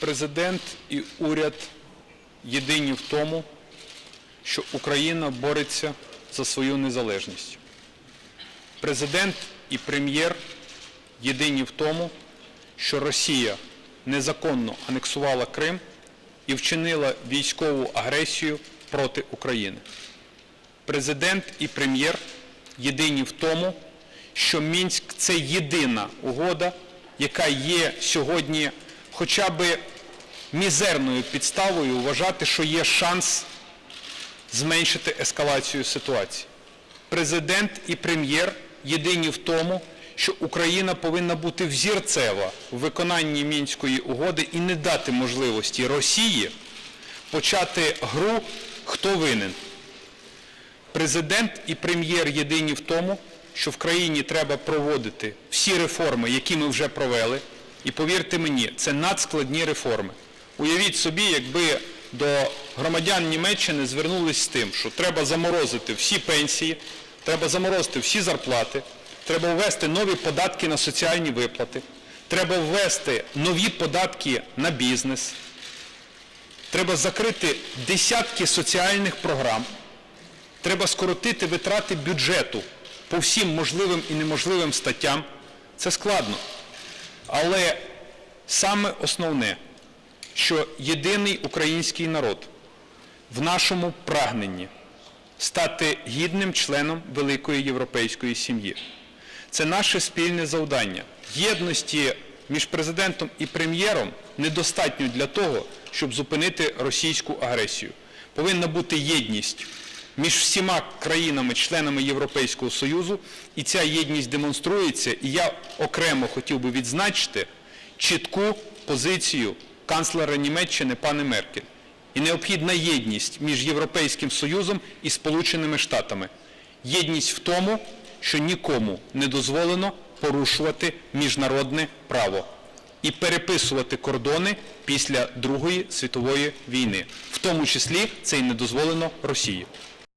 Президент і уряд єдині в тому, що Україна бореться за свою незалежність. Президент і прем'єр єдині в тому, що Росія незаконно анексувала Крим і вчинила військову агресію проти України. Президент і прем'єр єдині в тому, що Мінськ це єдина угода, яка є сьогодні хоча б мізерною підставою вважати, що є шанс зменшити ескалацію ситуації. Президент і прем'єр єдині в тому, що Україна повинна бути взірцева в виконанні Мінської угоди і не дати можливості Росії почати гру «Хто винен?». Президент і прем'єр єдині в тому, що в країні треба проводити всі реформи, які ми вже провели. І повірте мені, це надскладні реформи. Уявіть собі, якби до громадян Німеччини звернулись з тим, що треба заморозити всі пенсії, треба заморозити всі зарплати, треба ввести нові податки на соціальні виплати, треба ввести нові податки на бізнес, треба закрити десятки соціальних програм, треба скоротити витрати бюджету по всім можливим і неможливим статтям. Це складно. Але саме основне, що єдиний український народ в нашому прагненні стати гідним членом великої європейської сім'ї. Це наше спільне завдання. Єдності між президентом і прем'єром недостатньо для того, щоб зупинити російську агресію. Повинна бути єдність між всіма країнами-членами Європейського Союзу, і ця єдність демонструється. І я окремо хотів би відзначити чітку позицію канцлера Німеччини пани Меркель. І необхідна єдність між Європейським Союзом і Сполученими Штатами. Єдність в тому, що нікому не дозволено порушувати міжнародне право і переписувати кордони після Другої світової війни. В тому числі це і не дозволено Росії.